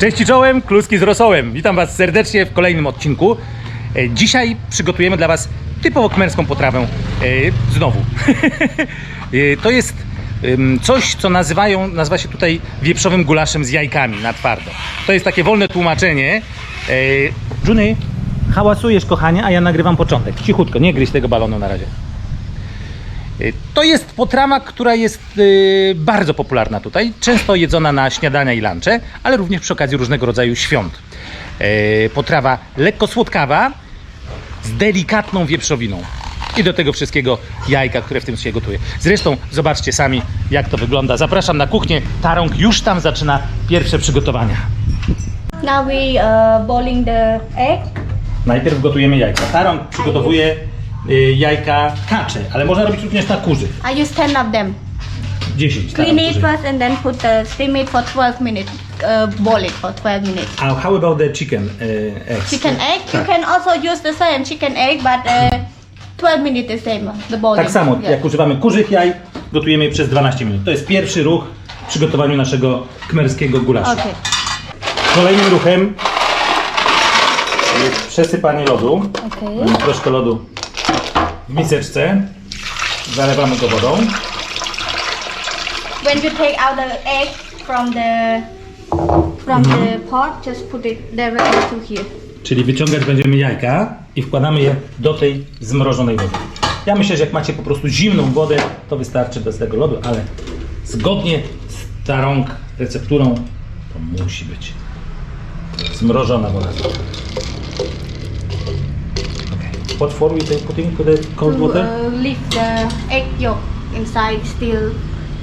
Cześć czołem, kluski z rosołem. Witam Was serdecznie w kolejnym odcinku. E, Dzisiaj przygotujemy dla Was typowo kmerską potrawę. E, Znowu. E, To jest coś, co nazywają, nazywa się tutaj wieprzowym gulaszem z jajkami na twardo. To jest takie wolne tłumaczenie. Juny, hałasujesz kochanie, a ja nagrywam początek. Cichutko, nie gryź tego balonu na razie. Y, To jest potrawa, która jest y, bardzo popularna tutaj, często jedzona na śniadania i lunche, ale również przy okazji różnego rodzaju świąt. Y, Potrawa lekko słodkawa z delikatną wieprzowiną. I do tego wszystkiego jajka, które w tym się gotuje. Zresztą zobaczcie sami, jak to wygląda. Zapraszam na kuchnię. Tarąg już tam zaczyna pierwsze przygotowania. Now we uh, boiling the egg. Najpierw gotujemy jajka. Tarąg przygotowuje y, jajka kacze, ale można robić również na kurzy. I use 10 of them. 10. Clean it kurzy. first and then put the steam it for 12 minutes. Uh, boil it for 12 minutes. A how about the chicken uh, eggs? Chicken egg. You Tak. can also use the same chicken egg, but uh, 12 minutes the same. The boiling. Tak samo, Yeah. jak używamy kurzych jaj, gotujemy je przez 12 minut. To jest pierwszy ruch w przygotowaniu naszego kmerskiego gulaszu. Okay. Kolejnym ruchem jest przesypanie lodu. Okay. Mamy troszkę lodu w miseczce. Zalewamy go wodą. When you take out the egg from the from the pot, just put it directly to here. Czyli wyciągać będziemy jajka i wkładamy je do tej zmrożonej wody. Ja myślę, że jak macie po prostu zimną wodę, to wystarczy bez tego lodu, ale zgodnie z ta rąk recepturą to musi być zmrożona woda. What for we take putting to the cold to water? uh, leave the egg yolk inside still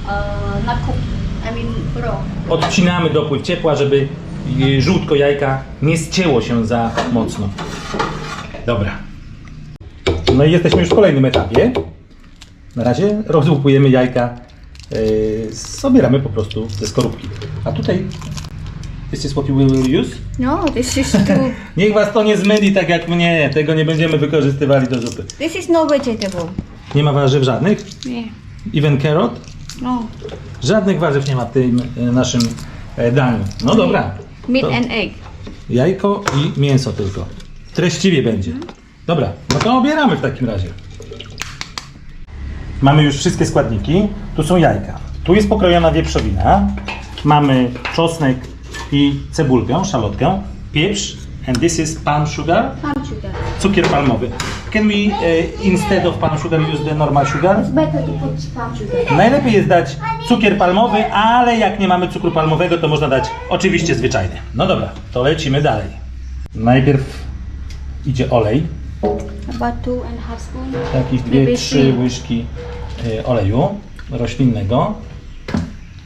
uh, not cooked. I mean raw. Odcinamy dopływ ciepła, żeby y, żółtko jajka nie ścięło się za mocno. Dobra. No i jesteśmy już w kolejnym etapie. Na razie rozłupujemy jajka, yy, zabieramy po prostu ze skorupki. A tutaj, this is what you will use? No, this is too. Niech was to nie zmyli tak jak mnie, tego nie będziemy wykorzystywali do zupy. this is no vegetable. Nie ma warzyw żadnych? Yeah. Even carrot? No. Żadnych warzyw nie ma w tym e, naszym e, daniu. No dobra. Meat To- and egg. Jajko i mięso tylko. Treściwie będzie. Dobra, no to obieramy w takim razie. Mamy już wszystkie składniki. Tu są jajka. Tu jest pokrojona wieprzowina. Mamy czosnek i cebulkę, szalotkę, pieprz. And this is palm sugar, Palm sugar. cukier palmowy. Can we uh, instead of palm sugar use the normal sugar? It's better to put palm sugar. Najlepiej jest dać cukier palmowy, ale jak nie mamy cukru palmowego, to można dać oczywiście zwyczajny. No dobra, to lecimy dalej. Najpierw idzie olej, About two and a half spoon. jakieś Maybe 2-3 three. łyżki y, oleju roślinnego,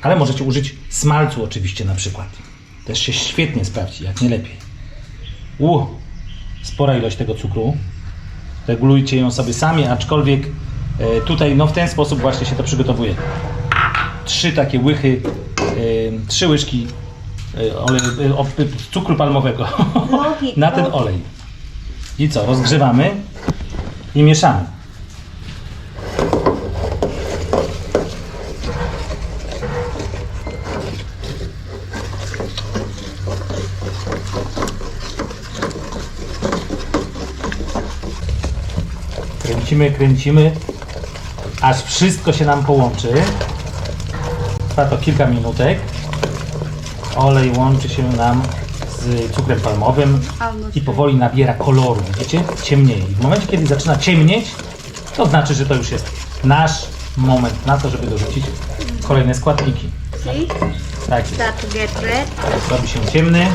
ale możecie użyć smalcu oczywiście na przykład. Też się świetnie sprawdzi, jak nie lepiej. U, spora ilość tego cukru. Regulujcie ją sobie sami, aczkolwiek e, tutaj no w ten sposób właśnie się to przygotowuje. Trzy takie łychy, e, trzy łyżki e, cukru palmowego na ten olej. I co, rozgrzewamy i mieszamy. Kręcimy, kręcimy, aż wszystko się nam połączy. Trwa to kilka minutek. Olej łączy się nam z cukrem palmowym Almost i powoli nabiera koloru, widzicie? Ciemnieje. I w momencie, kiedy zaczyna ciemnieć, to znaczy, że to już jest nasz moment na to, żeby dorzucić kolejne składniki. Tak jest. Red. Robi się ciemny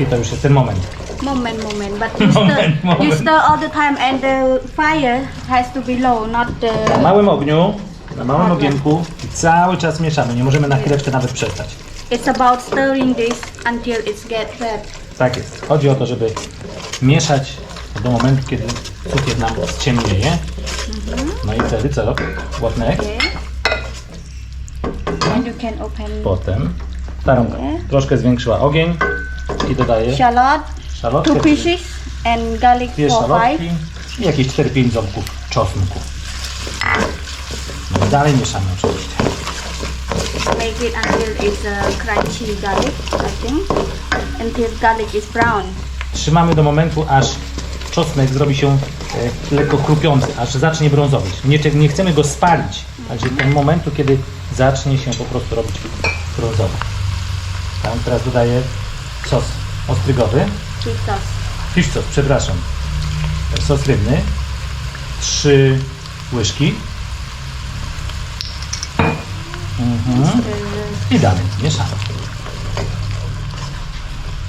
i to już jest ten moment. Moment, moment. But you Moment, stir, you moment. stir all the time and the fire has to be low, not Na the... małym ogniu, na małym ogienku i cały czas mieszamy. Nie możemy na chwileczkę nawet przestać. It's about stirring this until it's get red. Tak jest. Chodzi o to, żeby mieszać do momentu, kiedy cukier nam ściemnieje. No i wtedy co? Łapnek. Okay. And you can open Potem tarąga troszkę zwiększyła ogień i dodaje shallot, szalotkę, two pieces, and garlic dwie szalotki five. i jakieś 4-5 ząbków czosnku. No i dalej mieszamy oczywiście. Make it until it's uh, crunchy garlic, I think. Until garlic is brown. Trzymamy do momentu, aż czosnek zrobi się e, lekko krupiący, aż zacznie brązować. Nie, nie chcemy go spalić, także do momentu, kiedy zacznie się po prostu robić brązowy. Tam teraz dodaję sos ostrygowy, Fish sauce. fish sauce, przepraszam, sos rybny, trzy łyżki mhm. I dalej mieszamy.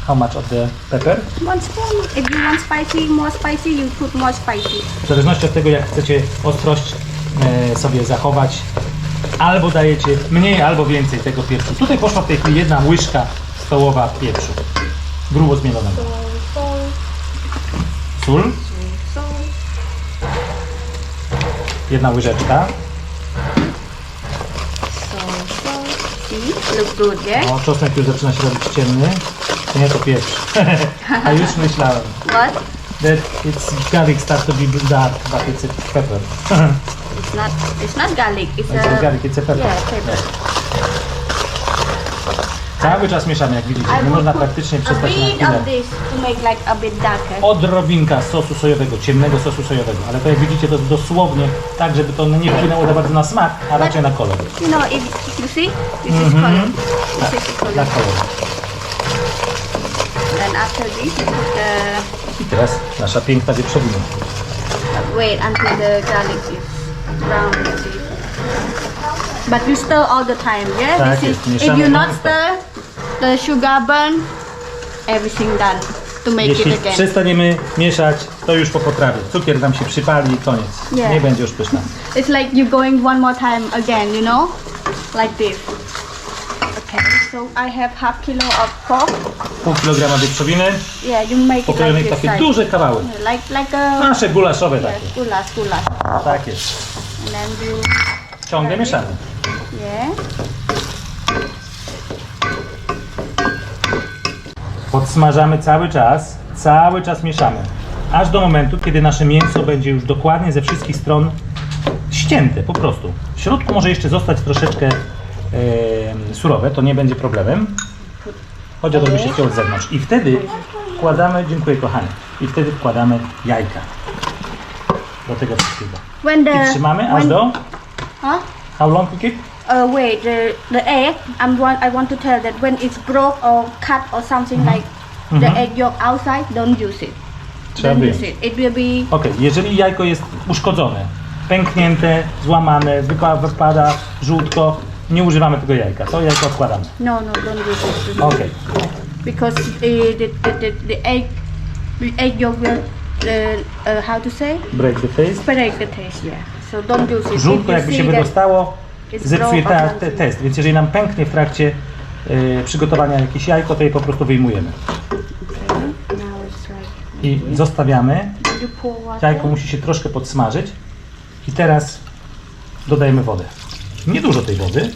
How much of the pepper? one spoon. If you want spicy, more spicy, you put more spicy. W zależności od tego, jak chcecie ostrość e, sobie zachować, albo dajecie mniej, albo więcej tego pieprzu. Tutaj poszła w tej chwili jedna łyżka stołowa pieprzu, grubo zmielonego. Sól, jedna łyżeczka. so, so. See? Look good, yeah? O, czosnek już zaczyna się robić ciemny. To nie to pieprz. A już myślałem. What? That it's garlic start to be dark, but it's a pepper. It's not. It's not garlic. It's, It's a garlic, it's a pepper. Yeah, pepper. Cały czas mieszamy, jak widzicie. Nie można praktycznie przestać na chwilę. odrobinka sosu sojowego, ciemnego sosu sojowego, ale to jak widzicie to dosłownie tak, żeby to nie wpłynęło za bardzo na smak, a raczej na kolor. You know, if you see, this is color. This is Na kolor. Then after this, you put the I teraz nasza piękna wieprzowina. wait until the garlic is brown. you see. But you stir all the time, yeah. Tak this jest, is, if mieszamy you not non-stop. stir, the sugar burn. Everything done to make Jeśli it again. przestaniemy mieszać, to już po potrawie. Cukier nam się przypali i koniec. Nie. Nie będzie już pyszna. It's like you're going one more time again, you know, like this. Okay, so I have half kilo of pork. Pół kilograma wieprzowiny, Yeah, you make it pokrojonej like w this takie size. duże kawały. Yeah, Like like a Nasze gulaszowe yes, takie. goulash, goulash. Tak jest. And then you Ciągle mieszamy. Yeah. Podsmażamy cały czas, cały czas mieszamy. Aż do momentu, kiedy nasze mięso będzie już dokładnie ze wszystkich stron ścięte, po prostu. W środku może jeszcze zostać troszeczkę surowe, to nie będzie problemem. Chodzi o to, żeby się z zewnątrz. I wtedy wkładamy, dziękuję kochanie, i wtedy wkładamy jajka do tego wszystkiego. When I the trzymamy aż when, do, huh? how long to keep? Uh, wait, the the egg. I'm want I want to tell that when it's broke or cut or something Mm-hmm. like the egg yolk outside, don't use it. Trzeba don't wyjąć. use it. It will be Ok, jeżeli jajko jest uszkodzone, pęknięte, złamane, wypa- wypada żółtko, nie używamy tego jajka. To jajko odkładamy. no no don't use it. Ok, because uh, the, the, the, the egg the egg yolk will uh, uh, how to say break the face. break the taste yeah so don't use it Żółtko you jakby się see that- wydostało, zepsuje or te, test, więc jeżeli nam pęknie w trakcie y, przygotowania jakieś jajko, to je po prostu wyjmujemy. okay. I zostawiamy. you Jajko musi się troszkę podsmażyć. I teraz dodajemy wodę. Nie dużo tej wody,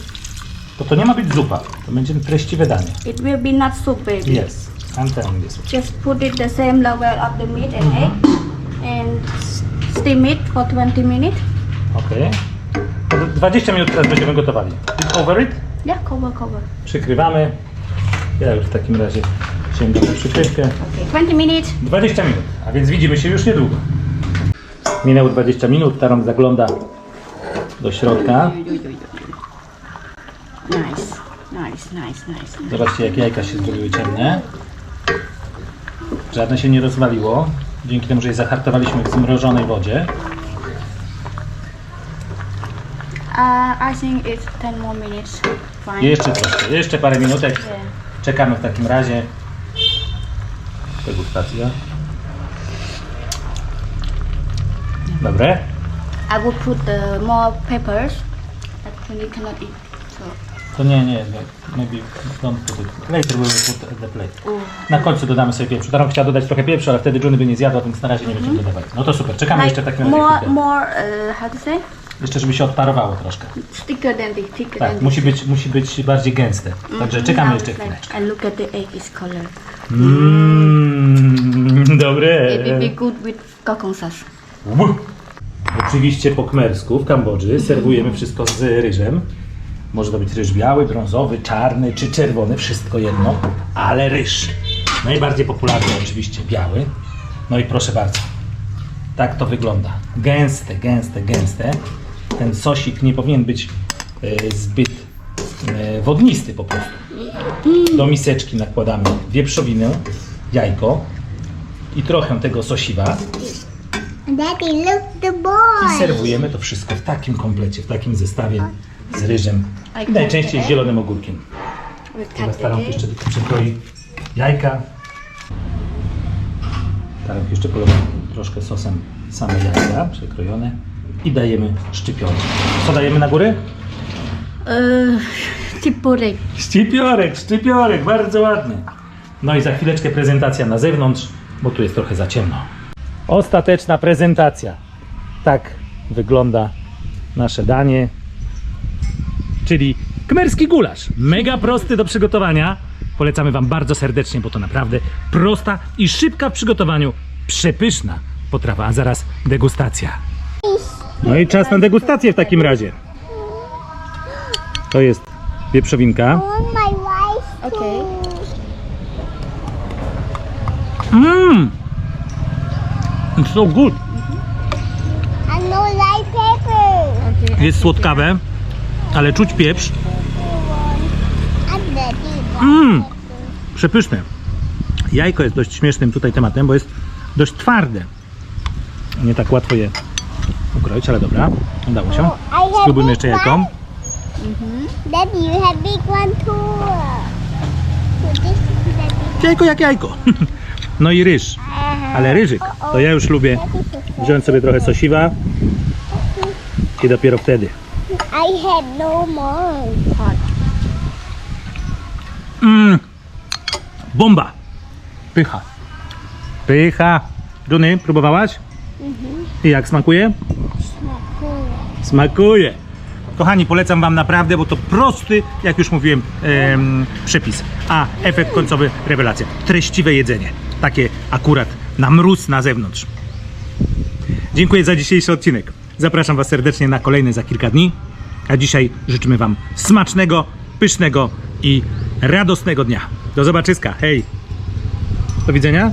bo to nie ma być zupa. To będzie treściwe danie. it will be not soup baby Yes, I'm telling this. just put it the same level of the meat and egg and s- steam it for 20 minutes Ok. 20 minut teraz będziemy gotowali. Over it. yeah cover cover Przykrywamy. Ja już w takim razie sięgam na przykrywkę. okay 20 minutes 20 minut, a więc widzimy się już niedługo. Minęło 20 minut, Taron zagląda do środka. nice nice nice nice Zobaczcie jak jajka się zrobiły ciemne. Żadne się nie rozwaliło, dzięki temu, że je zahartowaliśmy w zmrożonej wodzie. Uh, I think it's 10 more minutes fine Jeszcze troszkę, jeszcze parę minutek. yeah. Czekamy w takim razie. Degustacja. Dobre. I would put the more peppers that Trini cannot eat. So, To nie, nie, nie. Maybe don't put it. Later we will put the plate. Na końcu dodamy sobie pieprzu. Taron chciała dodać trochę pieprzu, ale wtedy Juny by nie zjadła, więc na razie nie będziemy dodawać. No to super, czekamy jeszcze w takim razie more, chwilkę. more, uh, how to say? Jeszcze żeby się odparowało troszkę. Thicker than this, thicker than Tak, this. musi być, musi być bardziej gęste. Także czekamy Now jeszcze it's chwilę. like, and look at the egg is color. Mmm, dobre. It will be good with gokong sauce. Oczywiście po khmersku w Kambodży serwujemy wszystko z ryżem. Może to być ryż biały, brązowy, czarny czy czerwony, wszystko jedno, ale ryż. Najbardziej popularny oczywiście biały. No i proszę bardzo, tak to wygląda. Gęste, gęste, gęste. Ten sosik nie powinien być e, zbyt e, wodnisty po prostu. Do miseczki nakładamy wieprzowinę, jajko i trochę tego sosiwa Daddy, look the i boy. serwujemy to wszystko w takim komplecie, w takim zestawie z ryżem i najczęściej z zielonym ogórkiem. Teraz staram jeszcze tylko przekroi jajka. Staram jeszcze polewam troszkę sosem same jajka przekrojone i dajemy szczypiorek. Co dajemy na górę? Chiporek. Szczypiorek, szczypiorek, bardzo ładny. No i za chwileczkę prezentacja na zewnątrz, bo tu jest trochę za ciemno. Ostateczna prezentacja. Tak wygląda nasze danie, czyli kmerski gulasz. Mega prosty do przygotowania. Polecamy Wam bardzo serdecznie, bo to naprawdę prosta i szybka w przygotowaniu. Przepyszna potrawa, a zaraz degustacja. No i czas na degustację w takim razie. To jest wieprzowinka. Okay. Mmm! It's so good. and no light pepper. Okay. Jest słodkawe, ale czuć pieprz. Mmm! Przepyszne. Jajko jest dość śmiesznym tutaj tematem, bo jest dość twarde. Nie tak łatwo je ukroić, ale dobra, udało się. Spróbujmy jeszcze jajko. Daddy, you have big one too. So this is. Jajko jak jajko. No i ryż. Ale ryżyk, to ja już lubię wziąć sobie trochę sosiwa i dopiero wtedy. I had no more. Mmm, bomba. Pycha. Pycha. Duny, próbowałaś? I jak smakuje? Smakuje. Kochani, polecam Wam naprawdę, bo to prosty, jak już mówiłem, em, przepis. A efekt końcowy, rewelacja. Treściwe jedzenie. Takie akurat na mróz na zewnątrz. Dziękuję za dzisiejszy odcinek. Zapraszam Was serdecznie na kolejny za kilka dni. A dzisiaj życzymy Wam smacznego, pysznego i radosnego dnia. Do zobaczyska. Hej. Do widzenia.